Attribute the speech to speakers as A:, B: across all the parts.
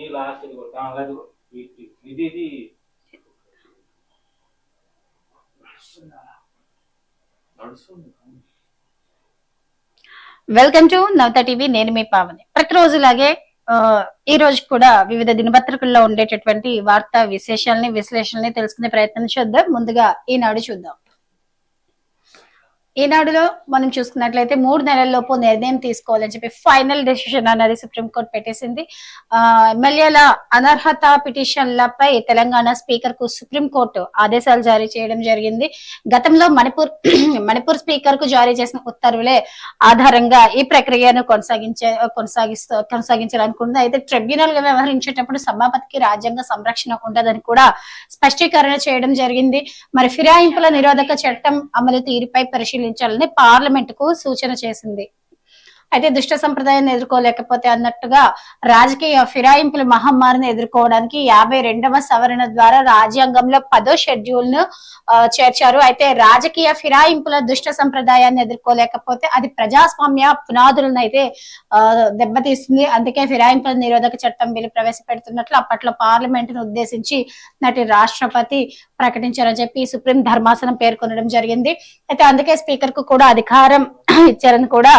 A: ఈ లాస్ట్ ఇది ఇది
B: నడుస్తుంది?
C: Welcome to Navata TV. నేను మీ పావని. ప్రతిరోజులాగే ఈ రోజు కూడా వివిధ దినపత్రికల్లో ఉండేటటువంటి వార్తా విశేషాలని విశ్లేషణని తెలుసుకునే ప్రయత్నం చేద్దాం. ముందుగా ఈనాడు చూద్దాం. ఈనాడులో మనం చూసుకున్నట్లయితే మూడు నెలల్లోపు నిర్ణయం తీసుకోవాలని చెప్పి ఫైనల్ డెసిషన్ అనేది సుప్రీంకోర్టు పెట్టేసింది. ఆ ఎమ్మెల్యేల అనర్హత పిటిషన్లపై తెలంగాణ స్పీకర్కు సుప్రీంకోర్టు ఆదేశాలు జారీ చేయడం జరిగింది. గతంలో మణిపూర్ మణిపూర్ స్పీకర్కు జారీ చేసిన ఉత్తర్వులే ఆధారంగా ఈ ప్రక్రియను కొనసాగించే కొనసాగిస్తూ కొనసాగించాలనుకుంది. అయితే ట్రిబ్యునల్గా వ్యవహరించేటప్పుడు సభాపతికి రాజ్యాంగ సంరక్షణ ఉండదని కూడా స్పష్టీకరణ చేయడం జరిగింది. మరి ఫిరాయింపుల నిరోధక చట్టం అమలు తీరుపై పరిశీలించాలని పార్లమెంట్కు సూచన చేసింది. అయితే దుష్ట సంప్రదాయాన్ని ఎదుర్కోలేకపోతే అన్నట్టుగా రాజకీయ ఫిరాయింపుల మహమ్మారిని ఎదుర్కోవడానికి యాభై రెండవ సవరణ ద్వారా రాజ్యాంగంలో పదో షెడ్యూల్ను ఆ, చేర్చారు. అయితే రాజకీయ ఫిరాయింపుల దుష్ట సంప్రదాయాన్ని ఎదుర్కోలేకపోతే అది ప్రజాస్వామ్య పునాదులను అయితే దెబ్బతీస్తుంది. అందుకే ఫిరాయింపుల నిరోధక చట్టం బిల్లు ప్రవేశపెడుతున్నట్లు అప్పట్లో పార్లమెంట్ను ఉద్దేశించి నాటి రాష్ట్రపతి ప్రకటించారని చెప్పి సుప్రీం ధర్మాసనం పేర్కొనడం జరిగింది. అయితే అందుకే స్పీకర్కు కూడా అధికారం ఇచ్చారని కూడా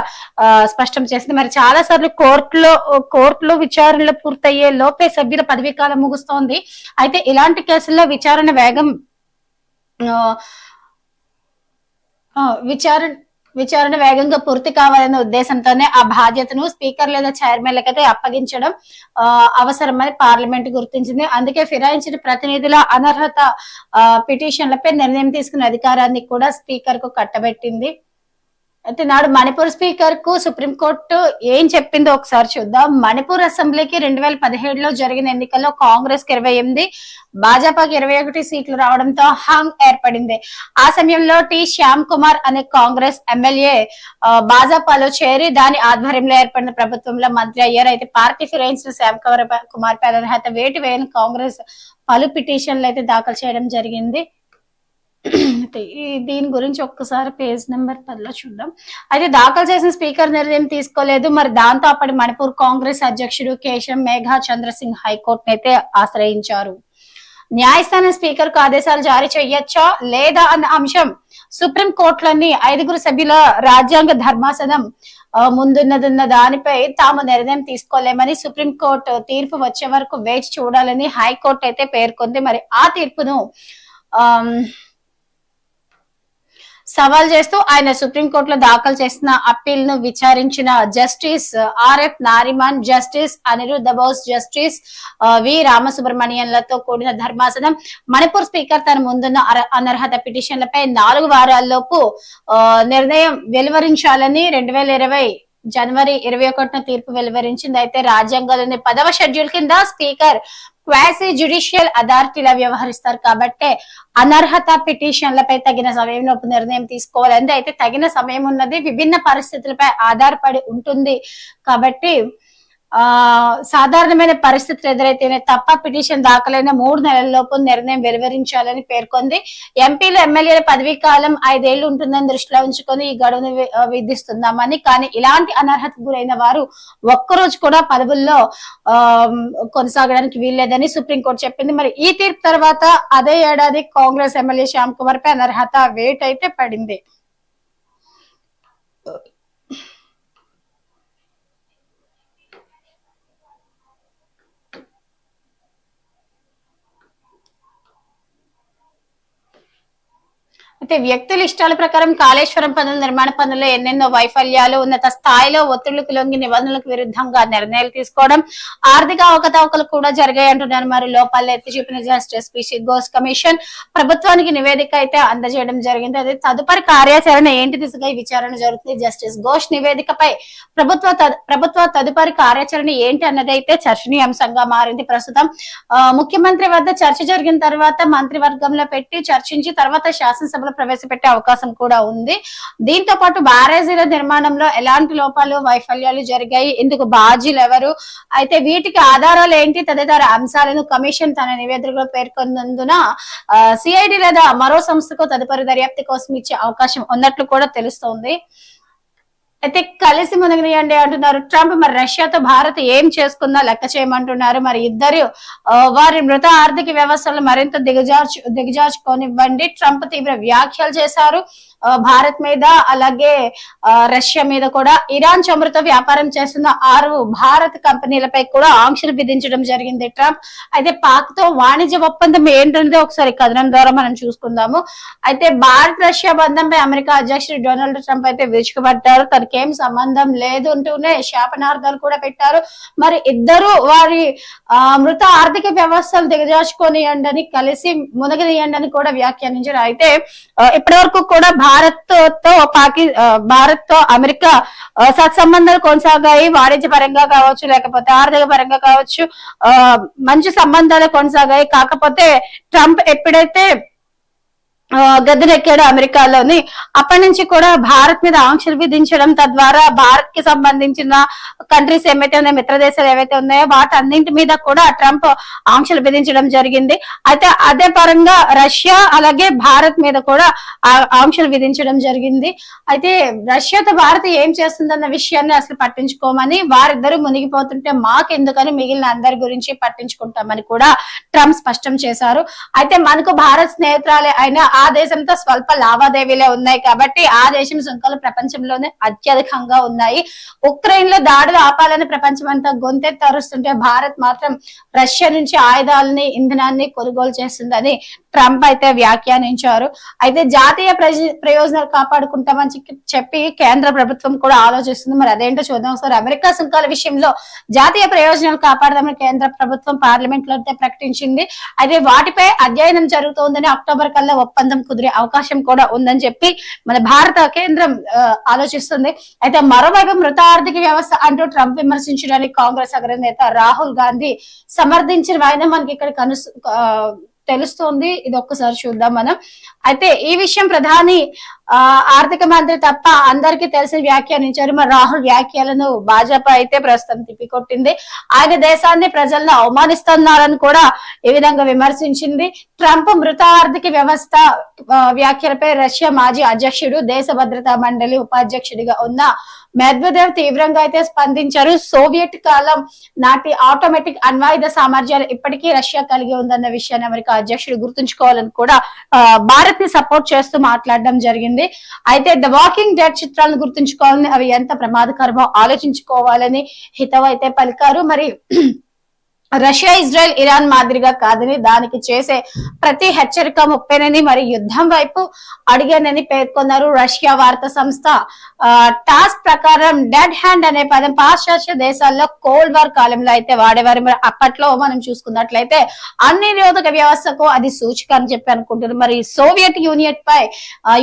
C: స్పష్టం చేసింది. మరి చాలా సార్లు కోర్టులో కోర్టులో విచారణలు పూర్తయ్యే లోపే సభ్యుల పదవీ కాలం ముగుస్తోంది. అయితే ఇలాంటి కేసుల్లో విచారణ వేగం విచారణ విచారణ వేగంగా పూర్తి కావాలనే ఉద్దేశంతోనే ఆ బాధ్యతను స్పీకర్ లేదా చైర్మన్లకైతే అప్పగించడం అవసరమని పార్లమెంట్ గుర్తించింది. అందుకే ఫిరాయించిన ప్రతినిధుల అనర్హత పిటిషన్లపై నిర్ణయం తీసుకునే అధికారాన్ని కూడా స్పీకర్కు కట్టబెట్టింది. అయితే నాడు మణిపూర్ స్పీకర్కు సుప్రీంకోర్టు ఏం చెప్పిందో ఒకసారి చూద్దాం. మణిపూర్ అసెంబ్లీకి రెండు వేల పదిహేడులో జరిగిన ఎన్నికల్లో కాంగ్రెస్కి ఇరవై ఎనిమిది భాజపాకి ఇరవై ఒకటి సీట్లు రావడంతో హంగ్ ఏర్పడింది. ఆ సమయంలో టి శ్యామ్ కుమార్ అనే కాంగ్రెస్ ఎమ్మెల్యే భాజపాలో చేరి దాని ఆధ్వర్యంలో ఏర్పడిన ప్రభుత్వంలో మంత్రి అయ్యారు. అయితే పార్టీ ఫిరాయించిన శ్యామ్ కుమార్ కుమార్ పై అనర్హత వేటు వేయని కాంగ్రెస్ పలు పిటిషన్లు అయితే దాఖలు చేయడం జరిగింది. ఉంటాయి. దీని గురించి ఒక్కసారి పేజ్ నెంబర్ పదిలో చూద్దాం. అయితే దాఖలు చేసిన స్పీకర్ నిర్ణయం తీసుకోలేదు. మరి దాంతో అప్పటి మణిపూర్ కాంగ్రెస్ అధ్యక్షుడు కేశం మేఘా చంద్రసింగ్ హైకోర్టును అయితే ఆశ్రయించారు. న్యాయస్థానం స్పీకర్కు ఆదేశాలు జారీ చేయొచ్చా లేదా అన్న అంశం సుప్రీం కోర్టులోని ఐదుగురు సభ్యుల రాజ్యాంగ ధర్మాసనం ముందున్నదన్న దానిపై తాము నిర్ణయం తీసుకోలేమని సుప్రీం కోర్టు తీర్పు వచ్చే వరకు వేచి చూడాలని హైకోర్టు అయితే పేర్కొంది. మరి ఆ తీర్పును ఆ సవాల్ చేస్తూ ఆయన సుప్రీంకోర్టులో దాఖలు చేసిన అప్పీల్ను విచారించిన justice R F Nariman justice Aniruddha Bose justice ఆ, వి రామసుబ్రహ్మణ్యంలతో కూడిన ధర్మాసనం. మణిపూర్ స్పీకర్ తన ముందున్న అనర్హత పిటిషన్లపై నాలుగు వారాల్లోపు నిర్ణయం వెలువరించాలని రెండు వేల ఇరవై జనవరి ఇరవై ఒకటిన తీర్పు వెలువరించింది అయితే రాజ్యాంగంలోని పదవ షెడ్యూల్ కింద స్పీకర్ క్వాసీ జ్యుడిషియల్ అథారిటీలా వ్యవహరిస్తారు కాబట్టి అనర్హత పిటిషన్లపై తగిన సమయంలో నిర్ణయం తీసుకోవాలంటే అయితే తగిన సమయం ఉన్నది విభిన్న పరిస్థితులపై ఆధారపడి ఉంటుంది. కాబట్టి సాధారణమైన పరిస్థితులు ఎదురైతేనే తప్ప పిటిషన్ దాఖలైన మూడు నెలల్లోపు నిర్ణయం వెలువరించాలని పేర్కొంది. ఎంపీలు ఎమ్మెల్యేల పదవీ కాలం ఐదేళ్ళు ఉంటుందని దృష్టిలో ఉంచుకొని ఈ గడువును విధిస్తున్నామని కానీ ఇలాంటి అనర్హత గురైన వారు ఒక్కరోజు కూడా పదవుల్లో కొనసాగడానికి వీల్లేదని సుప్రీంకోర్టు చెప్పింది. మరి ఈ తీర్పు తర్వాత అదే ఏడాది కాంగ్రెస్ ఎమ్మెల్యే శ్యామ్ కుమార్ పై అనర్హత వేట్ అయితే పడింది. అయితే వ్యక్తుల ఇష్టాల ప్రకారం కాళేశ్వరం పనుల నిర్మాణ పనుల్లో ఎన్నెన్నో వైఫల్యాలు ఉన్నత స్థాయిలో ఒత్తిళ్ళకు లొంగి నిబంధనలకు విరుద్ధంగా నిర్ణయాలు తీసుకోవడం ఆర్థిక అవకతవకలు కూడా జరిగాయంటున్నారు మరి లోపాలు ఎత్తి చూపిన జస్టిస్ పిసి ఘోష్ కమిషన్ ప్రభుత్వానికి నివేదిక అయితే అందజేయడం జరిగింది. అదే తదుపరి కార్యాచరణ ఏంటి దిశగా ఈ విచారణ జరుగుతుంది. జస్టిస్ ఘోష్ నివేదికపై ప్రభుత్వ ప్రభుత్వ తదుపరి కార్యాచరణ ఏంటి అన్నది అయితే చర్చనీయాంశంగా మారింది ప్రస్తుతం. ముఖ్యమంత్రి వద్ద చర్చ జరిగిన తర్వాత మంత్రివర్గంలో పెట్టి చర్చించి తర్వాత శాసనసభలో ప్రవేశపెట్టే అవకాశం కూడా ఉంది. దీంతో పాటు బ్యారేజీల నిర్మాణంలో ఎలాంటి లోపాలు వైఫల్యాలు జరిగాయి ఇందుకు బాధ్యులు ఎవరు? అయితే వీటికి ఆధారాలు ఏంటి? తదితర అంశాలను కమిషన్ తన నివేదికలో పేర్కొన్నందున సిఐడి లేదా మరో సంస్థకు తదుపరి దర్యాప్తు కోసం ఇచ్చే అవకాశం ఉన్నట్లు కూడా తెలుస్తోంది. అయితే కలిసి మునిగినాయండి అంటున్నారు. ట్రంప్ మరి రష్యాతో భారత్ ఏం చేసుకుందా లెక్క చేయమంటున్నారు. మరి ఇద్దరు వారి మృత ఆర్థిక వ్యవస్థలు మరింత దిగజార్చు దిగజార్చుకోనివ్వండి. ట్రంప్ తీవ్ర వ్యాఖ్యలు చేశారు. భారత్ మీద అలాగే ఆ, రష్యా మీద కూడా ఇరాన్ చమురుతో వ్యాపారం చేస్తున్న ఆరు భారత్ కంపెనీలపై కూడా ఆంక్షలు విధించడం జరిగింది ట్రంప్. అయితే పాక్తో వాణిజ్య ఒప్పందం ఏంటనేది ఒకసారి కథనం ద్వారా మనం చూసుకుందాము. అయితే భారత్ రష్యా బంధంపై అమెరికా అధ్యక్షుడు డొనాల్డ్ ట్రంప్ అయితే విరుచుకుపడ్డారు. తనకేం సంబంధం లేదు అంటూనే శాపనార్థాలు కూడా పెట్టారు. మరి ఇద్దరు వారి ఆ, మృత ఆర్థిక వ్యవస్థలు దిగజార్చుకొనియండి అని కలిసి మునగనియండి అని కూడా వ్యాఖ్యానించారు. అయితే ఇప్పటి వరకు కూడా భారత్తో పాకి భారత్తో అమెరికా సత్సంబంధాలు కొనసాగాయి. వాణిజ్య పరంగా కావచ్చు లేకపోతే ఆర్థిక పరంగా కావచ్చు ఆ మంచి సంబంధాలు కొనసాగాయి. కాకపోతే ట్రంప్ ఎప్పుడైతే గద్దెనెక్కాడు అమెరికాలోని. అప్పటి నుంచి కూడా భారత్ మీద ఆంక్షలు విధించడం తద్వారా భారత్కి సంబంధించిన కంట్రీస్ ఏమైతే ఉన్నాయో మిత్ర దేశాలు ఏవైతే ఉన్నాయో వాటన్నింటి మీద కూడా ట్రంప్ ఆంక్షలు విధించడం జరిగింది. అయితే అదే పరంగా రష్యా అలాగే భారత్ మీద కూడా ఆంక్షలు విధించడం జరిగింది. అయితే రష్యాతో భారత్ ఏం చేస్తుందన్న విషయాన్ని అసలు పట్టించుకోమని వారిద్దరూ మునిగిపోతుంటే మాకెందుకని మిగిలిన అందరి గురించి పట్టించుకుంటామని కూడా ట్రంప్ స్పష్టం చేశారు. అయితే మనకు భారత్ స్నేహితురాలే అయినా ఆ ఆ దేశంతో స్వల్ప లావాదేవీలే ఉన్నాయి కాబట్టి ఆ దేశం సుంకాలు ప్రపంచంలోనే అత్యధికంగా ఉన్నాయి. ఉక్రెయిన్లో దాడులు ఆపాలని ప్రపంచం అంతా గొంతెత్తి తరుస్తుంటే భారత్ మాత్రం రష్యా నుంచి ఆయుధాలని ఇంధనాన్ని కొనుగోలు చేస్తుందని ట్రంప్ అయితే వ్యాఖ్యానించారు. అయితే జాతీయ ప్రజ- ప్రయోజనాలు కాపాడుకుంటామని చెప్పి- కేంద్ర ప్రభుత్వం కూడా ఆలోచిస్తుంది. మరి అదేంటో చూద్దాం. సార్ అమెరికా సుంకాల విషయంలో జాతీయ ప్రయోజనాలు కాపాడదామని కేంద్ర ప్రభుత్వం పార్లమెంట్లో అయితే ప్రకటించింది. అయితే వాటిపై అధ్యయనం జరుగుతోందని అక్టోబర్ కల్లా ఒప్పందం కుదిరే అవకాశం కూడా ఉందని చెప్పి మన భారత కేంద్రం ఆలోచిస్తుంది. అయితే మరోవైపు మృత ఆర్థిక వ్యవస్థ అంటూ ట్రంప్ విమర్శించడానికి కాంగ్రెస్ అగ్రనేత రాహుల్ గాంధీ సమర్థించిన వాయిన మనకి ఇక్కడ కను తెలుస్తోంది. ఇది ఒక్కసారి చూద్దాం మనం. అయితే ఈ విషయం ప్రధాని ఆర్థిక మంత్రి తప్ప అందరికీ తెలిసి వ్యాఖ్యానించారు మరి రాహుల్ వ్యాఖ్యలను భాజపా అయితే ప్రస్తుతం తిప్పికొట్టింది. ఆయన దేశాన్ని ప్రజలను అవమానిస్తున్నారని కూడా ఈ విధంగా విమర్శించింది. ట్రంప్ మృత ఆర్థిక వ్యవస్థ వ్యాఖ్యలపై రష్యా మాజీ అధ్యక్షుడు దేశ భద్రతా మండలి ఉపాధ్యక్షుడిగా ఉన్న మెద్వదేవ్ తీవ్రంగా అయితే స్పందించారు. సోవియట్ కాలం నాటి ఆటోమేటిక్ అణ్వాయుధ సామర్థ్యాలు ఇప్పటికీ రష్యా కలిగి ఉందన్న విషయాన్ని అమెరికా అధ్యక్షుడు గుర్తుంచుకోవాలని కూడా భారత్ని సపోర్ట్ చేస్తూ మాట్లాడడం జరిగింది. అయితే ద వాకింగ్ డెడ్ చిత్రాలను గుర్తుంచుకోవాలని అవి ఎంత ప్రమాదకరమో ఆలోచించుకోవాలని హితవు అయితే పలికారు. మరి రష్యా ఇజ్రాయెల్ ఇరాన్ మాదిరిగా కాదని దానికి చేసే ప్రతి హెచ్చరిక ముప్పేనని మరి యుద్ధం వైపు అడిగానని పేర్కొన్నారు రష్యా వార్తా సంస్థ. టాస్ ప్రకారం డెడ్ హ్యాండ్ అనే పదం పాశ్చాత్య దేశాల్లో కోల్డ్ వార్ కాలంలో అయితే వాడేవారు. మరి అప్పట్లో మనం చూసుకున్నట్లయితే అన్ని నిరోధక వ్యవస్థకు అది సూచిక అని చెప్పి అనుకుంటున్నారు. మరి సోవియట్ యూనియన్ పై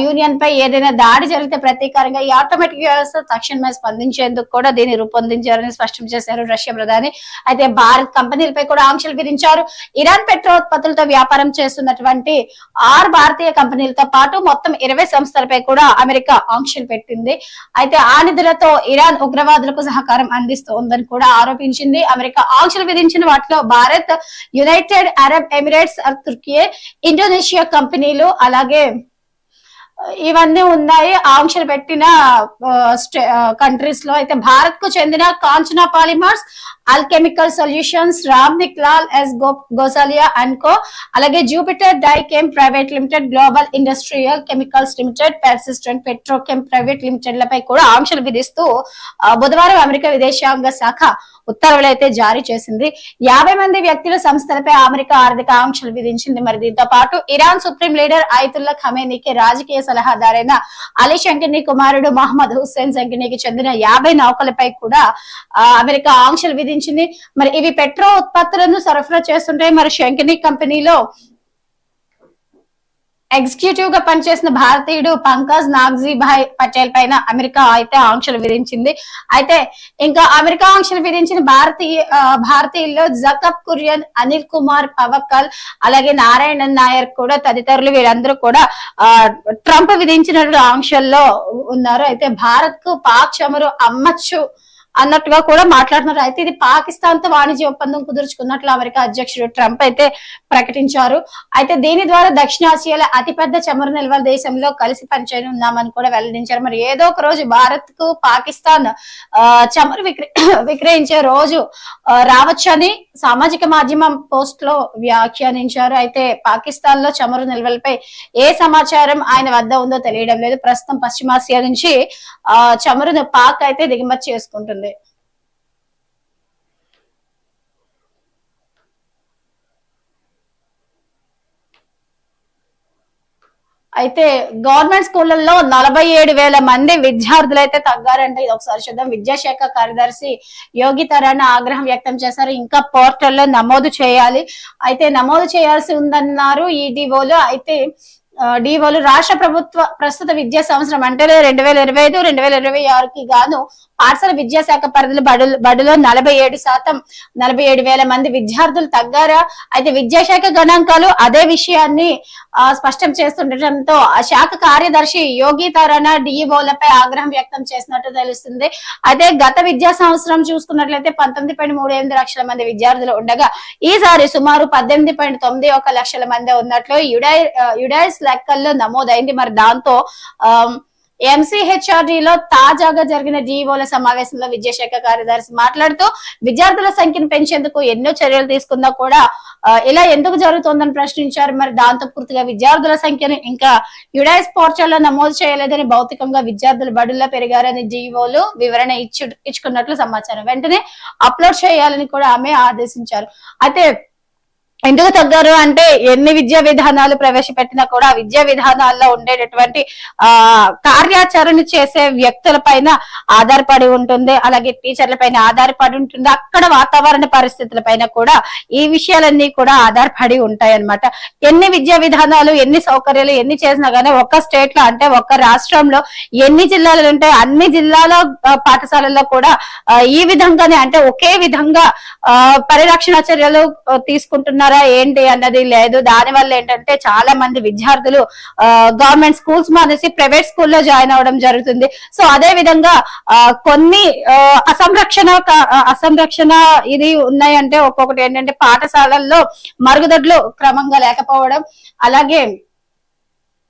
C: యూనియన్ పై ఏదైనా దాడి జరిగితే ప్రతీకారంగా ఈ ఆటోమేటిక్ వ్యవస్థ తక్షణమే స్పందించేందుకు కూడా దీన్ని రూపొందించారని స్పష్టం చేశారు రష్యా ప్రధాని. అయితే భారత్ కంపెనీ కంపెనీలపై కూడా ఆంక్షలు విధించారు. ఇరాన్ పెట్రోత్పత్తులతో వ్యాపారం చేస్తున్నటువంటి ఆరు భారతీయ కంపెనీలతో పాటు మొత్తం ఇరవై సంస్థలపై కూడా అమెరికా ఆంక్షలు పెట్టింది. అయితే ఆ నిధులతో ఇరాన్ ఉగ్రవాదులకు సహకారం అందిస్తోందని కూడా ఆరోపించింది. అమెరికా ఆంక్షలు విధించిన వాటిలో Bharat United Arab Emirates Turkey Indonesia కంపెనీలు అలాగే ఇవన్నీ ఉన్నాయి. ఆంక్షలు పెట్టిన కంట్రీస్లో అయితే భారత్కు చెందిన Kanchana polymers alchemical solutions Ramniklal S go Gosalia and co అలాగే Jupiter Dychem private limited global industrial chemicals limited persistent Petrochem private limited లపై కూడా ఆంక్షలు విధిస్తూ బుధవారం అమెరికా విదేశాంగ శాఖ ఉత్తర్వులు అయితే జారీ చేసింది. యాభై మంది వ్యక్తుల సంస్థలపై అమెరికా ఆర్థిక ఆంక్షలు విధించింది. మరి దీంతో పాటు ఇరాన్ సుప్రీం లీడర్ ఐతుల్లా ఖమేనీకి రాజకీయ సలహాదారైన అలీ శంకిని కుమారుడు మహమ్మద్ హుస్సేన్ శంకినీకి చెందిన యాభై నౌకలపై కూడా ఆ, అమెరికా ఆంక్షలు విధించింది. మరి ఇవి పెట్రో ఉత్పత్తులను సరఫరా చేస్తుంటాయి. మరి శంకిని కంపెనీలో ఎగ్జిక్యూటివ్గా పనిచేసిన భారతీయుడు పంకజ్ నాగ్జీ భాయ్ పటేల్ పైన అమెరికా అయితే ఆంక్షలు విధించింది. అయితే ఇంకా అమెరికా ఆంక్షలు విధించిన భారతీయ భారతీయుల్లో జకబ్ కురియన్ అనిల్ కుమార్ పవక్కల్ అలాగే నారాయణన్ నాయర్ కూడా తదితరులు వీరందరూ కూడా ఆ, ట్రంప్ విధించిన ఆంక్షల్లో ఉన్నారు. అయితే భారత్కు పాక్ చమురు అమ్మచ్చు అన్నట్టుగా కూడా మాట్లాడుతున్నారు. అయితే ఇది పాకిస్తాన్తో వాణిజ్య ఒప్పందం కుదుర్చుకున్నట్లు అమెరికా అధ్యక్షుడు ట్రంప్ అయితే ప్రకటించారు. అయితే దీని ద్వారా దక్షిణాసియాలో అతిపెద్ద చమురు నిల్వల దేశంలో కలిసి పనిచేయనున్నామని కూడా వెల్లడించారు. మరి ఏదో ఒక రోజు భారత్కు పాకిస్తాన్ ఆ, చమురు విక్ర విక్రయించే రోజు రావచ్చని సామాజిక మాధ్యమం పోస్ట్లో వ్యాఖ్యానించారు. అయితే పాకిస్తాన్లో చమురు నిల్వలపై ఏ సమాచారం ఆయన వద్ద ఉందో తెలియడం లేదు. ప్రస్తుతం పశ్చిమాసియా నుంచి ఆ చమురును పాక్ అయితే దిగుమతి చేసుకుంటుంది. అయితే గవర్నమెంట్ స్కూళ్ళల్లో నలభై ఏడు వేల మంది విద్యార్థులు అయితే తగ్గారంటే ఇది ఒకసారి చూద్దాం. విద్యాశాఖ కార్యదర్శి యోగి తరాణ ఆగ్రహం వ్యక్తం చేశారు. ఇంకా పోర్టల్లో నమోదు చేయాలి. అయితే నమోదు చేయాల్సి ఉందన్నారు ఈ అయితే ఆ, డివోలు రాష్ట్ర ప్రభుత్వ ప్రస్తుత విద్యా సంవత్సరం అంటే రెండు వేల ఇరవై ఐదు రెండు వేల ఇరవై ఆరుకి గాను పాఠశాల విద్యాశాఖ పరిధిలో బడులు బడిలో నలభై ఏడు శాతం నలభై ఏడు వేల మంది విద్యార్థులు తగ్గారా? అయితే విద్యాశాఖ గణాంకాలు అదే విషయాన్ని స్పష్టం చేస్తుండటంతో ఆ శాఖ కార్యదర్శి యోగి తరణ డిఈఓలపై ఆగ్రహం వ్యక్తం చేసినట్టు తెలుస్తుంది. అయితే గత విద్యా సంవత్సరం చూసుకున్నట్లయితే పంతొమ్మిది పాయింట్ మూడు ఎనిమిది లక్షల మంది విద్యార్థులు ఉండగా ఈసారి సుమారు పద్దెనిమిది పాయింట్ తొమ్మిది ఒక లక్షల మంది ఉన్నట్లు యుడై యుడైస్ లెక్కల్లో నమోదైంది. మరి దాంతో ఎంసీహెచ్ఆర్డీలో తాజాగా జరిగిన డిఓల సమావేశంలో విద్యాశాఖ కార్యదర్శి మాట్లాడుతూ విద్యార్థుల సంఖ్యను పెంచేందుకు ఎన్నో చర్యలు తీసుకున్నా కూడా ఇలా ఎందుకు జరుగుతుందని ప్రశ్నించారు. మరి దాంతో పూర్తిగా విద్యార్థుల సంఖ్యను ఇంకా యుడైస్ పోర్టల్లో నమోదు చేయలేదని భౌతికంగా విద్యార్థులు బడుల్లో పెరిగారని డిఓలు వివరణ ఇచ్చు ఇచ్చుకున్నట్లు సమాచారం. వెంటనే అప్లోడ్ చేయాలని కూడా ఆమె ఆదేశించారు. అయితే ఎందుకు తగ్గారు అంటే ఎన్ని విద్యా విధానాలు ప్రవేశపెట్టినా కూడా విద్యా విధానాల్లో ఉండేటటువంటి ఆ కార్యాచరణ చేసే వ్యక్తుల పైన ఆధారపడి ఉంటుంది. అలాగే టీచర్ల పైన ఆధారపడి ఉంటుంది. అక్కడ వాతావరణ పరిస్థితుల పైన కూడా ఈ విషయాలన్నీ కూడా ఆధారపడి ఉంటాయి అన్నమాట ఎన్ని విద్యా విధానాలు ఎన్ని సౌకర్యాలు ఎన్ని చేసినా గానీ ఒక్క స్టేట్లో అంటే ఒక్క రాష్ట్రంలో ఎన్ని జిల్లాలు ఉంటాయి అన్ని జిల్లాల పాఠశాలల్లో కూడా ఈ విధంగానే అంటే ఒకే విధంగా ఆ, పరిరక్షణ చర్యలు తీసుకుంటున్నారు. చేస్తున్నారా ఏంటి అన్నది లేదు. దాని వల్ల ఏంటంటే చాలా మంది విద్యార్థులు గవర్నమెంట్ స్కూల్స్ మానేసి ప్రైవేట్ స్కూల్లో జాయిన్ అవ్వడం జరుగుతుంది. సో అదే విధంగా ఆ, కొన్ని అసంరక్షణ అసంరక్షణ ఇది ఉన్నాయంటే ఒక్కొక్కటి ఏంటంటే పాఠశాలల్లో మరుగుదొడ్లు క్రమంగా లేకపోవడం అలాగే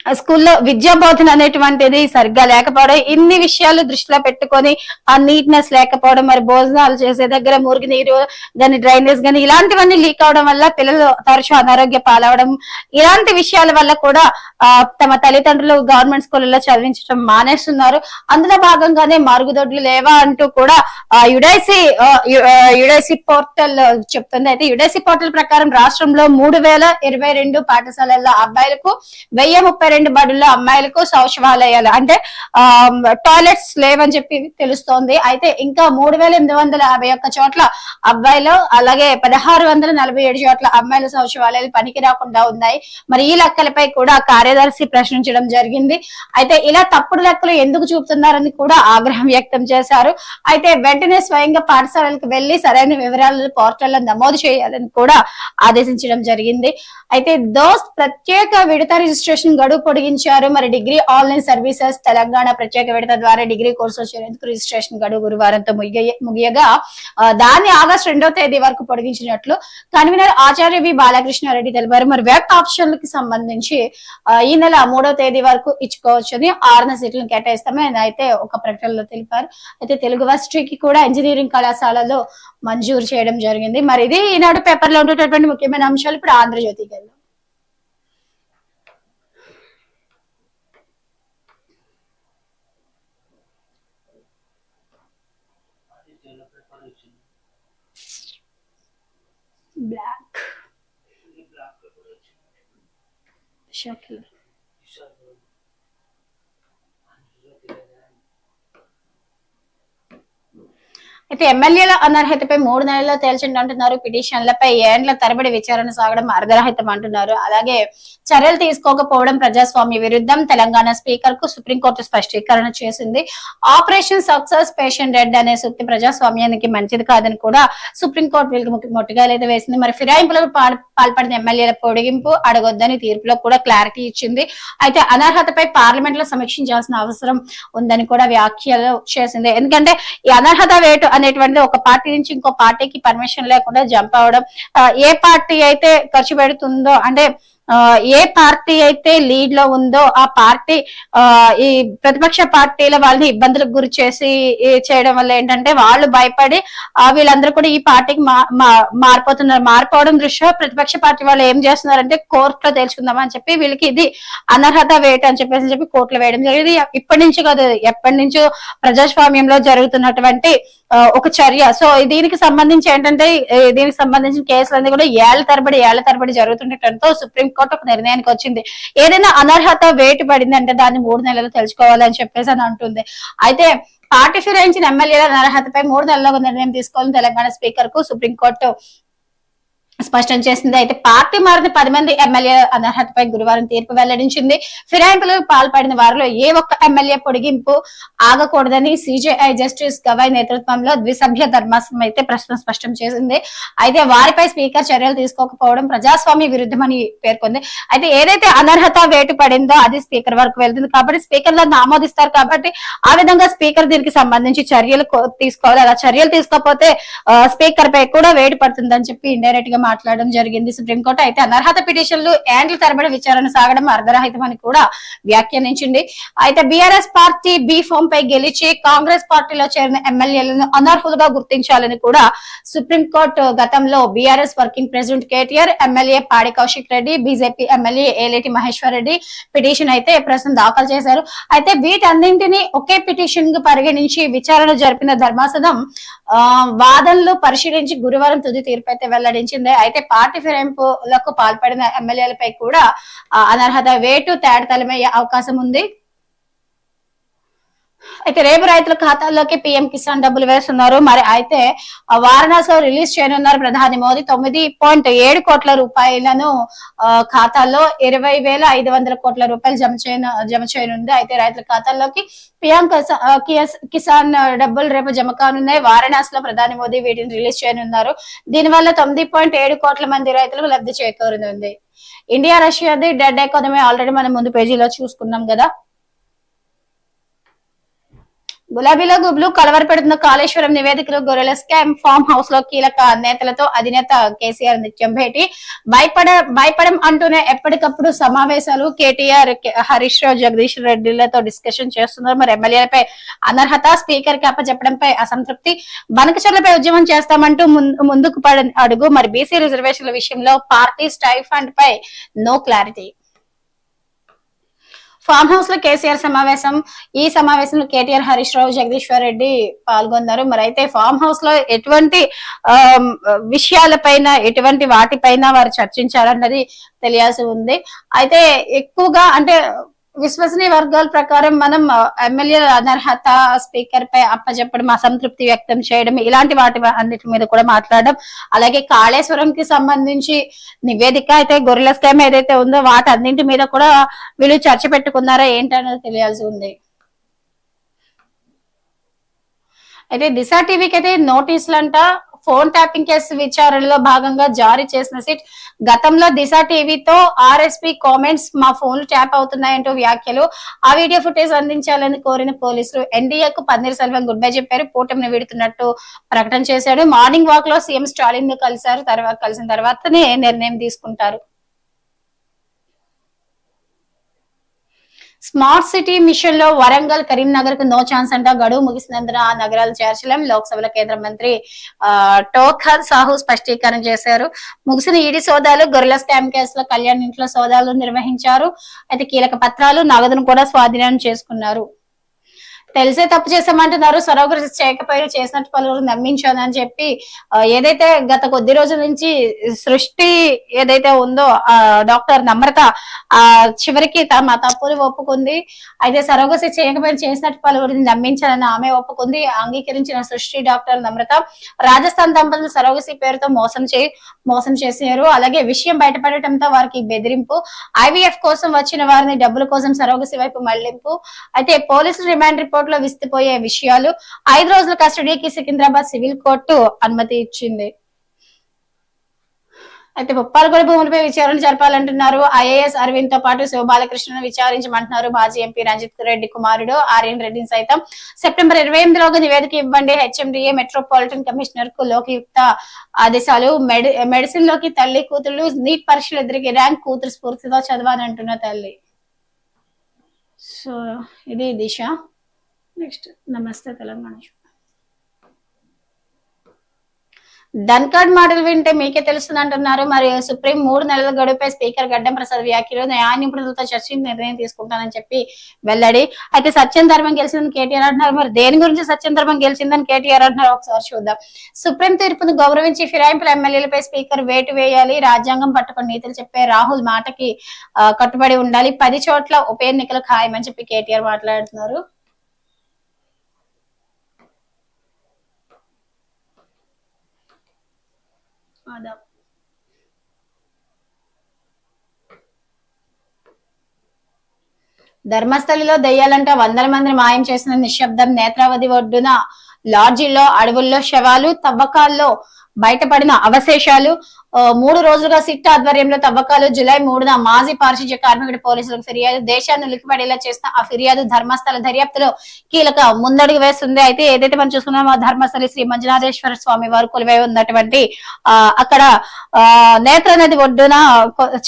C: స్కూల్లో విద్యా బోధన అనేటువంటిది సరిగ్గా లేకపోవడం ఇన్ని విషయాలు దృష్టిలో పెట్టుకొని ఆ నీట్నెస్ లేకపోవడం మరి భోజనాలు చేసే దగ్గర మురుగు నీరు గాని డ్రైనేజ్ గాని ఇలాంటివన్నీ లీక్ అవడం వల్ల పిల్లలు తరచూ అనారోగ్య పాలవడం ఇలాంటి విషయాల వల్ల కూడా ఆ, తమ తల్లిదండ్రులు గవర్నమెంట్ స్కూళ్ళలో చదివించడం మానేస్తున్నారు. అందులో భాగంగానే మరుగుదొడ్లు లేవా అంటూ కూడా ఆ, యుడైసి యుడైసి పోర్టల్ చెప్తుంది. అయితే యుడైసి పోర్టల్ ప్రకారం రాష్ట్రంలో మూడు వేల ఇరవై రెండు పాఠశాలల్లో అబ్బాయిలకు వెయ్యి ముప్పై రెండు బడుల్లో అమ్మాయిలకు శౌచాలయాలు అంటే ఆ టాయిలెట్స్ లేవని చెప్పి తెలుస్తోంది. అయితే ఇంకా మూడు వేల ఎనిమిది వందల యాభై ఒక్క చోట్ల అబ్బాయిలు అలాగే పదహారు వందల నలభై ఏడు చోట్ల అమ్మాయిల శౌచాలయాలు పనికి రాకుండా ఉన్నాయి. మరి ఈ లెక్కలపై కూడా కార్యదర్శి ప్రశ్నించడం జరిగింది. అయితే ఇలా తప్పుడు లెక్కలు ఎందుకు చూపుతున్నారని కూడా ఆగ్రహం వ్యక్తం చేశారు. అయితే వెంటనే స్వయంగా పాఠశాలలకు వెళ్ళి సరైన వివరాలను పోర్టల్లో నమోదు చేయాలని కూడా ఆదేశించడం జరిగింది. అయితే దోస్ ప్రత్యేక విడత రిజిస్ట్రేషన్ గడువు పొడిగించారు. మరి డిగ్రీ ఆన్లైన్ సర్వీసెస్ తెలంగాణ ప్రత్యేక విడత ద్వారా డిగ్రీ కోర్సు చేరేందుకు రిజిస్ట్రేషన్ గడువు గురువారంతో ముగియగా దాన్ని ఆగస్టు రెండో తేదీ వరకు పొడిగించినట్లు కన్వీనర్ ఆచార్య వి బాలకృష్ణారెడ్డి తెలిపారు. మరి వెబ్ ఆప్షన్లకి సంబంధించి ఈ నెల మూడో తేదీ వరకు ఇచ్చుకోవచ్చని ఆరున సీట్లను కేటాయిస్తామని అయితే ఒక ప్రకటనలో తెలిపారు. అయితే తెలుగు వర్సిటీకి కూడా ఇంజనీరింగ్ కళాశాలలో మంజూరు చేయడం జరిగింది. మరి ఇది ఈనాడు పేపర్లో ఉండేటటువంటి ముఖ్యమైన అంశాలు. ఇప్పుడు ఆంధ్రజ్యోతికి గారు black. Shakil. అయితే ఎమ్మెల్యేల అనర్హతపై మూడు నెలల్లో తేల్చండి అంటున్నారు పిటిషన్లపై ఏండ్ల తరబడి విచారణ సాగడం అర్ధరహితం అంటున్నారు. అలాగే చర్యలు తీసుకోకపోవడం ప్రజాస్వామ్య విరుద్ధం. తెలంగాణ స్పీకర్కు సుప్రీంకోర్టు స్పష్టీకరణ చేసింది. ఆపరేషన్ సక్సెస్ పేషెంట్ రెడ్ అనే సూక్తి ప్రజాస్వామ్యానికి మంచిది కాదని కూడా సుప్రీంకోర్టు వీళ్ళకి ముఖ్య- వేసింది. మరి ఫిరాయింపులకు పాల్- పాల్పడిన ఎమ్మెల్యేల పొడిగింపు అడగొద్దని తీర్పులో కూడా క్లారిటీ ఇచ్చింది. అయితే అనర్హతపై పార్లమెంట్లో సమీక్షించాల్సిన అవసరం ఉందని కూడా వ్యాఖ్యలు చేసింది. ఎందుకంటే ఈ అనర్హత వేటు అనేటువంటిది ఒక పార్టీ నుంచి ఇంకో పార్టీకి పర్మిషన్ లేకుండా జంప్ అవడం ఏ పార్టీ అయితే ఖర్చు పెడుతుందో అంటే ఏ పార్టీ అయితే లీడ్లో ఉందో ఆ పార్టీ ఈ ప్రతిపక్ష పార్టీల వాళ్ళని ఇబ్బందులకు గురి చేసి చేయడం వల్ల ఏంటంటే వాళ్ళు భయపడి ఆ వీళ్ళందరూ కూడా ఈ పార్టీకి మా- మారిపోతున్నారు. మారిపోవడం దృష్ట్యా ప్రతిపక్ష పార్టీ వాళ్ళు ఏం చేస్తున్నారంటే కోర్టులో తెలుసుకుందామని అని చెప్పి వీళ్ళకి ఇది అనర్హత వేయటం అని చెప్పేసి చెప్పి కోర్టులో వేయడం జరిగింది. ఇప్పటి నుంచి కాదు ఎప్పటి నుంచో ప్రజాస్వామ్యంలో జరుగుతున్నటువంటి ఒక చర్య. సో దీనికి సంబంధించి ఏంటంటే దీనికి సంబంధించిన కేసులన్నీ కూడా ఏళ్ళ తరబడి ఏళ్ళ తరబడి జరుగుతుండటంతో సుప్రీంకోర్టు ఒక నిర్ణయానికి వచ్చింది. ఏదైనా అనర్హత వేటు పడింది అంటే దాన్ని మూడు నెలలు తెలుసుకోవాలని చెప్పేసి అని అంటుంది. అయితే పార్టీ ఫిరాయించిన ఎమ్మెల్యేల అనర్హతపై మూడు నెలల్లో ఒక నిర్ణయం తీసుకోవాలని తెలంగాణ స్పీకర్కు సుప్రీంకోర్టు స్పష్టం చేసింది. అయితే పార్టీ మారిన పది మంది ఎమ్మెల్యే అనర్హతపై గురువారం తీర్పు వెల్లడించింది. ఫిరాయింపులకు పాల్పడిన వారిలో ఏ ఒక్క ఎమ్మెల్యే పొడిగింపు ఆగకూడదని సిజేఐ జస్టిస్ గవాయ్ నేతృత్వంలో ద్విసభ్య ధర్మాసనం అయితే ప్రశ్న స్పష్టం చేసింది. అయితే వారిపై స్పీకర్ చర్యలు తీసుకోకపోవడం ప్రజాస్వామ్య విరుద్ధమని పేర్కొంది. అయితే ఏదైతే అనర్హత వేటు పడిందో అది స్పీకర్ వరకు వెళ్తుంది. కాబట్టి స్పీకర్ ఆమోదిస్తారు కాబట్టి ఆ విధంగా స్పీకర్ దీనికి సంబంధించి చర్యలు తీసుకోవాలి. అలా చర్యలు తీసుకోకపోతే స్పీకర్ పై కూడా వేటు పడుతుందని చెప్పి ఇండైరెక్ట్గా మాట్లాడడం జరిగింది. సుప్రీంకోర్టు అయితే అనర్హత పిటిషన్లు ఏండ్ల తరబడి విచారణ సాగడం అర్ధరహితమని కూడా వ్యాఖ్యానించింది. అయితే బీఆర్ఎస్ పార్టీ బి ఫామ్ పై గెలిచి కాంగ్రెస్ పార్టీలో చేరిన ఎమ్మెల్యేలను అనర్హులుగా గుర్తించాలని కూడా సుప్రీంకోర్టు గతంలో BRS working president KTR MLA Padi Kaushik Reddy BJP MLA Eleti Maheshwar Reddy petition అయితే ప్రస్తుతం దాఖలు చేశారు. అయితే వీటన్నింటినీ ఒకే పిటిషన్గా పరిగణించి విచారణ జరిపిన ధర్మాసనం వాదనలు పరిశీలించి గురువారం తుది తీర్పు అయితే వెల్లడించింది. అయితే పార్టీ ఫిరాయింపులకు పాల్పడిన ఎమ్మెల్యేలపై కూడా అనర్హత వేటు తేడతలమయ్యే అవకాశం ఉంది. అయితే రేపు రైతుల ఖాతాల్లోకి పీఎం కిసాన్ డబ్బులు వేస్తున్నారు. మరి అయితే వారణాసిలో రిలీజ్ చేయనున్నారు ప్రధాని మోదీ. తొమ్మిది పాయింట్ ఏడు కోట్ల రూపాయలను ఖాతాల్లో ఇరవై వేల ఐదు వందల కోట్ల రూపాయలు జమ చేయ జమ చేయనుంది. అయితే రైతుల ఖాతాల్లోకి పిఎం కిసాన్ డబ్బులు రేపు జమ కానున్నాయి. వారణాసిలో ప్రధాని మోదీ వీటిని రిలీజ్ చేయనున్నారు. దీనివల్ల తొమ్మిది పాయింట్ ఏడు కోట్ల మంది రైతులకు లబ్ధి చేకూరనుంది ఇండియా రష్యాది డెడ్ ఎకానమీ ఆల్రెడీ మనం ముందు పేజీలో చూసుకున్నాం కదా. గులాబీలో గుబులు కలవర పెడుతున్న కాళేశ్వరం నివేదికలు గొర్రెల స్కామ్ ఫామ్ హౌస్లో కీలక నేతలతో అధినేత కేసీఆర్ నిత్యం భేటీ. భయపడ భయపడం అంటూనే ఎప్పటికప్పుడు సమావేశాలు కేటీఆర్ కే- హరీష్ రావు జగదీష్ రెడ్డిలతో డిస్కషన్ చేస్తున్నారు. మరి ఎమ్మెల్యేలపై అనర్హత స్పీకర్కి అప్పచెప్పడంపై అసంతృప్తి. బనకచర్లపై ఉద్యమం చేస్తామంటూ ముందుకు పడ అడుగు. మరి బీసీ రిజర్వేషన్ల విషయంలో పార్టీ స్టైఫండ్ పై నో క్లారిటీ. ఫామ్ హౌస్లో కేసీఆర్ సమావేశం ఈ సమావేశంలో కేటీఆర్ హరీష్ రావు జగదీశ్వర్ రెడ్డి పాల్గొన్నారు. మరి అయితే ఫామ్ హౌస్లో ఎటువంటి విషయాలపైన ఎటువంటి వాటిపైన వారు చర్చించారన్నది తెలియాల్సి ఉంది. అయితే ఎక్కువగా అంటే విశ్వసనీయ వర్గాల ప్రకారం మనం ఎమ్మెల్యే అనర్హత స్పీకర్ పై అప్పచెప్పడం అసంతృప్తి వ్యక్తం చేయడం ఇలాంటి వాటి అన్నిటి మీద కూడా మాట్లాడడం అలాగే కాళేశ్వరం కి సంబంధించి నివేదిక అయితే గొర్రెల స్కామ్ ఏదైతే ఉందో వాటి అన్నింటి మీద కూడా వీళ్ళు చర్చ పెట్టుకున్నారా ఏంటనేది తెలియాల్సి ఉంది. అయితే దిశ టీవీకి అయితే నోటీసులు అంట ఫోన్ ట్యాపింగ్ కేసు విచారణలో భాగంగా జారీ చేసిన సిట్ గతంలో దిశ టీవీతో ఆర్ఎస్పీ కామెంట్స్ మా ఫోన్లు ట్యాప్ అవుతున్నాయంటూ వ్యాఖ్యలు. ఆ వీడియో ఫుటేజ్ అందించాలని కోరిన పోలీసులు ఎన్డీఏకు పన్నీర్ సెల్వం గుడ్ బై చెప్పారు. కూటమిని వీడుతున్నట్టు ప్రకటన చేశాడు. మార్నింగ్ వాక్లో సీఎం స్టాలిన్ను కలిశారు. తర్వాత కలిసిన తర్వాతనే నిర్ణయం తీసుకుంటారు. స్మార్ట్ సిటీ మిషన్లో వరంగల్ కరీంనగర్కు నో ఛాన్స్ అంట. గడువు ముగిసినందున ఆ నగరాలు చేర్చలేం. లోక్సభలో కేంద్ర మంత్రి ఆ టోఖర్ సాహు స్పష్టీకరణ చేశారు. ముగిసిన ఈడీ సోదాలు గొర్రెల స్కామ్ కేసులో కళ్యాణ్ ఇంట్లో సోదాలు నిర్వహించారు. అయితే కీలక పత్రాలు నగదును కూడా స్వాధీనం చేసుకున్నారు. తెలిసే తప్పు చేసామంటున్నారు. సరోగరి చేయకపోయినా చేసినట్టు పలువురు నమ్మించాను అని చెప్పి ఏదైతే గత కొద్ది రోజుల నుంచి సృష్టి ఏదైతే ఉందో ఆ డాక్టర్ నమ్రత ఆ చివరికి తమ తప్పులు ఒప్పుకుంది. అయితే సరోగసి చేయకపోయినా చేసినట్టు పలువురిని నమ్మించాలని ఆమె ఒప్పుకుంది. అంగీకరించిన సృష్టి డాక్టర్ నమ్రత రాజస్థాన్ దంపతులు సరోగసి పేరుతో మోసం చేయి మోసం చేశారు అలాగే విషయం బయటపడటంతో వారికి బెదిరింపు ఐవీఎఫ్ కోసం వచ్చిన వారిని డబ్బుల కోసం సరోగసి వైపు మళ్ళింపు. అయితే పోలీసులు రిమాండ్ రిపోర్ట్ కోర్టులో విస్తుపోయే విషయాలు ఐదు రోజుల కస్టడీకి సికింద్రాబాద్ సివిల్ కోర్టు అనుమతి ఇచ్చింది. అయితే బొప్పాలగూడ భూములపై విచారణ జరపాలంటున్నారు. ఐఏఎస్ అరవింద్తో పాటు శివబాలకృష్ణను విచారించమంటున్నారు మాజీ ఎంపీ రంజిత్ రెడ్డి కుమారుడు ఆర్యన్ రెడ్డిని సైతం. సెప్టెంబర్ ఇరవై ఎనిమిదిలోగా నివేదిక ఇవ్వండి. హెచ్ఎండిఏ మెట్రోపాలిటన్ కమిషనర్కు లోకయుక్త ఆదేశాలు. మెడిసిన్లోకి తల్లి కూతురు నీట్ పరీక్షలు ఎదురికి ర్యాంక్ కూతురు స్ఫూర్తితో చదవాలంటున్న తల్లి. సో ఇది దిశ. నెక్స్ట్. నమస్తే తెలంగాణ ధన్కడ్ మాటలు వింటే మీకే తెలుస్తుంది అంటున్నారు మరి సుప్రీం మూడు నెలల గడువుపై స్పీకర్ గడ్డం ప్రసాద్ వ్యాఖ్యలు న్యాయ నిపుణులతో చర్చించి నిర్ణయం తీసుకుంటానని చెప్పి వెల్లడి. అయితే సత్యం ధర్మం గెలిచిందని కేటీఆర్ అంటున్నారు. మరి దేని గురించి సత్యం ధర్మం గెలిచిందని కేటీఆర్ అంటున్నారు? ఒకసారి చూద్దాం. సుప్రీం తీర్పును గౌరవించి ఫిరాయింపుల ఎమ్మెల్యేలపై స్పీకర్ వేటు వేయాలి. రాజ్యాంగం పట్టుకుని నీతులు చెప్పే రాహుల్ మాటకి కట్టుబడి ఉండాలి. పది చోట్ల ఉప ఎన్నికలు ఖాయమని చెప్పి కేటీఆర్ మాట్లాడుతున్నారు. అదా ధర్మస్థలిలో దెయ్యాలంట వందల మంది మాయం చేసిన నిశ్శబ్దం నేత్రావతి ఒడ్డున లాడ్జిల్లో అడవుల్లో శవాలు తవ్వకాల్లో బయటపడిన అవశేషాలు మూడు రోజులుగా సిట్ ఆధ్వర్యంలో తవ్వకాలు జులై మూడున మాజీ పారిశుధ్య కార్మికుడి పోలీసులకు ఫిర్యాదు దేశాన్ని ఉలిక్కిపడేలా చేసిన ఆ ఫిర్యాదు ధర్మస్థల దర్యాప్తులో కీలక ముందడుగు వేస్తుంది. అయితే ఏదైతే మనం చూసుకున్నామో ఆ ధర్మస్థలి శ్రీ మంజునాథేశ్వర స్వామి వారు కొలువై ఉన్నటువంటి ఆ అక్కడ ఆ నేత్ర నది ఒడ్డున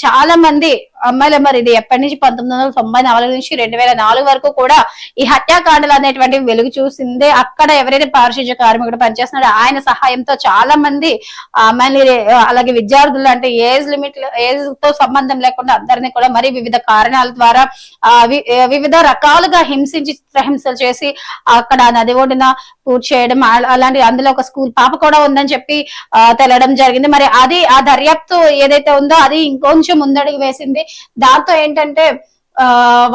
C: చాలా మంది అమ్మాయిలు మరి ఇది ఎప్పటి నుంచి పంతొమ్మిది వందల తొంభై నాలుగు నుంచి రెండు వేల నాలుగు వరకు కూడా ఈ హత్యాకాండలు అనేటువంటివి వెలుగు చూసిందే. అక్కడ ఎవరైతే పారిశుధ్య కార్మికుడు పనిచేస్తున్నాడో ఆయన సహాయంతో చాలా మంది అమ్మాయిని అలాగే విద్యార్థులు అంటే ఏజ్ లిమిట్ ఏజ్తో సంబంధం లేకుండా అందరినీ కూడా మరి వివిధ కారణాల ద్వారా ఆ వివిధ రకాలుగా హింసించి చిత్రహింసలు చేసి అక్కడ నది ఒడిన పూర్తి చేయడం అలా- అలాంటి అందులో ఒక స్కూల్ పాప కూడా ఉందని చెప్పి ఆ, తెలడం జరిగింది. మరి అది ఆ దర్యాప్తు ఏదైతే ఉందో అది ఇంకొంచెం ముందడుగు వేసింది. దాంతో ఏంటంటే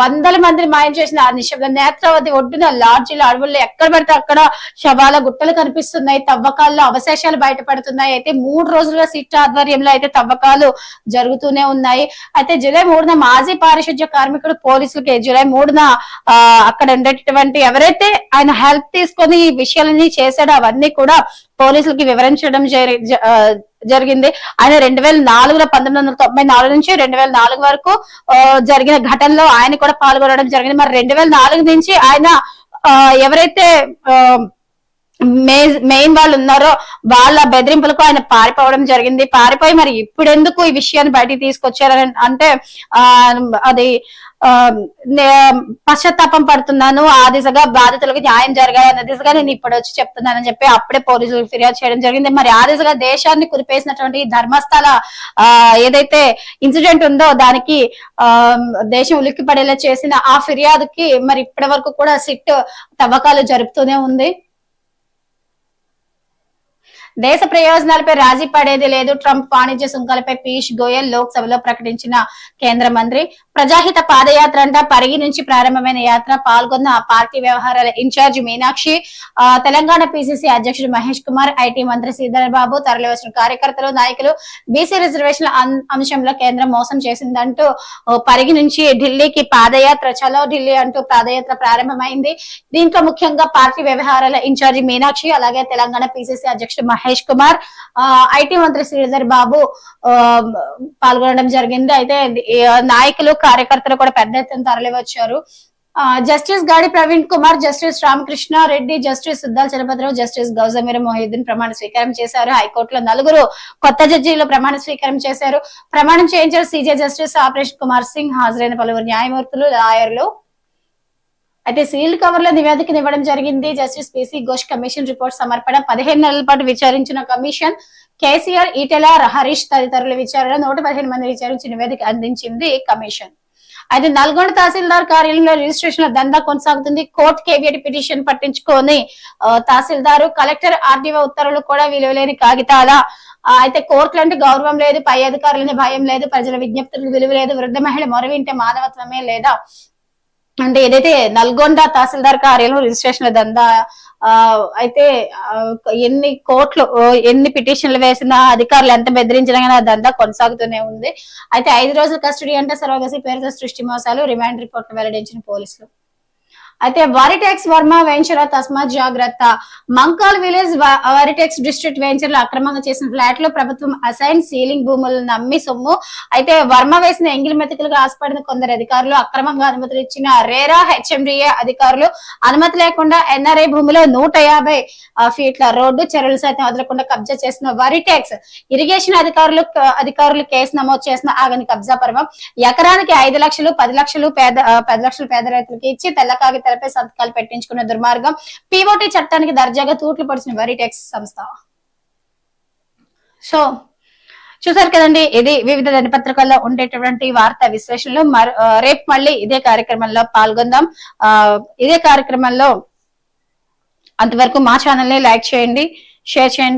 C: వందల మందిని మాయం చేసిన ఆ నిశ్శబ్ద నేత్రావతి ఒడ్డున లాడ్జీలు అడవుల్లో ఎక్కడ పడితే అక్కడ శవాల గుట్టలు కనిపిస్తున్నాయి తవ్వకాల్లో అవశేషాలు బయటపడుతున్నాయి. అయితే మూడు రోజులుగా సిట్ ఆధ్వర్యంలో అయితే తవ్వకాలు జరుగుతూనే ఉన్నాయి. అయితే జూలై మూడున మాజీ పారిశుధ్య కార్మికుడు పోలీసులకి జూలై మూడున ఆ అక్కడ ఉండేటటువంటి ఎవరైతే ఆయన హెల్ప్ తీసుకొని ఈ విషయాలని చేశాడో అవన్నీ కూడా పోలీసులకి వివరించడం జరిగింది. ఆయన రెండు వేల నాలుగులో పంతొమ్మిది వందల తొంభై నాలుగు నుంచి రెండు వేల నాలుగు వరకు ఆ, జరిగిన ఘటనలో ఆయన కూడా పాల్గొనడం జరిగింది. మరి రెండు వేల నాలుగు నుంచి ఆయన ఆ, ఎవరైతే ఆ, మెయిన్ వాళ్ళు ఉన్నారో వాళ్ళ బెదిరింపులకు ఆయన పారిపోవడం జరిగింది. పారిపోయి మరి ఇప్పుడు ఎందుకు ఈ విషయాన్ని బయటికి తీసుకొచ్చారని అంటే ఆ అది ఆ నే- పశ్చాత్తాపం పడుతున్నాను. ఆ దిశగా బాధితులకు న్యాయం జరగాలి అన్న దిశగా నేను ఇప్పుడు వచ్చి చెప్తున్నానని చెప్పి అప్పుడే పోలీసులకు ఫిర్యాదు చేయడం జరిగింది. మరి ఆ దిశగా దేశాన్ని కురిపేసినటువంటి ధర్మస్థల ఆ ఏదైతే ఇన్సిడెంట్ ఉందో దానికి ఆ దేశం ఉలిక్కి పడేలా చేసిన ఆ ఫిర్యాదుకి మరి ఇప్పటి వరకు కూడా సిట్ తవ్వకాలు జరుపుతూనే ఉంది. దేశ ప్రయోజనాలపై రాజీ పడేది లేదు. ట్రంప్ వాణిజ్య సుంకాలపై పీయూష్ గోయల్ లోక్సభలో ప్రకటించిన కేంద్ర మంత్రి ప్రజాహిత పాదయాత్ర అంట పరిగి నుంచి ప్రారంభమైన యాత్ర పాల్గొన్న ఆ పార్టీ వ్యవహారాల ఇన్ఛార్జ్ మీనాక్షి ఆ, తెలంగాణ పిసిసి అధ్యక్షుడు మహేష్ కుమార్ ఐటీ మంత్రి శ్రీధర్ బాబు తరలివచ్చిన కార్యకర్తలు నాయకులు బీసీ రిజర్వేషన్ల అంశంలో కేంద్రం మోసం చేసిందంటూ పరిగి నుంచి ఢిల్లీకి పాదయాత్ర చలో ఢిల్లీ అంటూ పాదయాత్ర ప్రారంభమైంది. దీంట్లో ముఖ్యంగా పార్టీ వ్యవహారాల ఇన్ఛార్జి మీనాక్షి అలాగే తెలంగాణ పిసిసి అధ్యక్షుడు మహేష్ కుమార్. ఐటీ మంత్రి శ్రీధర్ బాబు పాల్గొనడం జరిగింది. అయితే నాయకులు కార్యకర్తలు కూడా పెద్ద ఎత్తున తరలి వచ్చారు ఆ, justice Gadi Praveen Kumar justice Ramakrishna Reddy justice Suddala Chalapathirao justice గౌజమీర Mohiuddin ప్రమాణ స్వీకారం చేశారు. హైకోర్టులో నలుగురు కొత్త జడ్జీలు ప్రమాణ స్వీకారం చేశారు. ప్రమాణం చేయించారు CJ justice operation Kumar Singh హాజరైన పలువురు న్యాయమూర్తులు లాయర్లు. అయితే సీల్డ్ కవర్లో నివేదికను ఇవ్వడం జరిగింది. Justice PC Ghosh commission report సమర్పణ. పదిహేను నెలల పాటు విచారించిన కమిషన్ కేసీఆర్ ఈటెల హరీష్ తదితరుల విచారణ నూట పదిహేను మంది విచారించి నివేదిక అందించింది కమిషన్. అయితే నల్గొండ తహసీల్దార్ కార్యాలయంలో రిజిస్ట్రేషన్ దందా కొనసాగుతుంది. కోర్టు కేవీఐటీ పిటిషన్ పట్టించుకొని తహసీల్దారు కలెక్టర్ ఆర్డీఓ ఉత్తర్వులు కూడా విలువలేని కాగితాల అయితే కోర్టులు అంటే గౌరవం లేదు పై అధికారులని భయం లేదు ప్రజల విజ్ఞప్తులకు విలువ లేదు వృద్ధ మహిళ మొరవింటే మానవత్వమే లేదా? అంటే ఏదైతే నల్గొండ తహసీల్దార్ కార్యాలయం రిజిస్ట్రేషన్ దందా ఆ, అయితే ఎన్ని కోట్లు ఎన్ని పిటిషన్లు వేసినా అధికారులు ఎంత బెదిరించినా కానీ దందా కొనసాగుతూనే ఉంది. అయితే ఐదు రోజుల కస్టడీ అంటే సరోగసి పేరుతో సృష్టి మోసాలు రిమాండ్ రిపోర్ట్ వెల్లడించిన పోలీసులు. అయితే వారిటెక్స్ వర్మ వెంచర్ తస్మాత్ జాగ్రత్త. మంకాల్ విలేజ్ వారిటెక్స్ డిస్ట్రిక్ట్ వెంచర్లో అక్రమంగా చేసిన ఫ్లాట్లో ప్రభుత్వం అసైన్ సీలింగ్ భూములను నమ్మి సొమ్ము. అయితే వర్మ వేసిన ఎంగిలి మెతుకులుగా ఆశపడిన కొందరు అధికారులు అక్రమంగా అనుమతులు ఇచ్చిన రేరా హెచ్ఎండిఏ అధికారులు అనుమతి లేకుండా ఎన్ఆర్ఐ భూమిలో నూట యాభై ఫీట్ల రోడ్డు చెరువులు సైతం వదలకుండా కబ్జా చేసిన వరిటెక్స్. ఇరిగేషన్ అధికారులు అధికారులు కేసు నమోదు చేసిన ఆగని కబ్జా పర్వం. ఎకరానికి ఐదు లక్షలు పది లక్షలు పేద పది లక్షలు పేద రైతులకు ఇచ్చి తెల్ల కాగితం తెరపై సంతకాలు పెట్టించుకున్న దుర్మార్గం పీఓటీ చట్టానికి దర్జాగా తూట్లు పడిచిన వరిటెక్స్ సంస్థ. సో చూసారు కదండి ఇది వివిధ దినపత్రికల్లో ఉండేటువంటి వార్తా విశ్లేషణలు. రేపు మళ్ళీ ఇదే కార్యక్రమంలో పాల్గొందాం. ఇదే కార్యక్రమంలో అంతవరకు మా ఛానల్ని లైక్ చేయండి షేర్ చేయండి.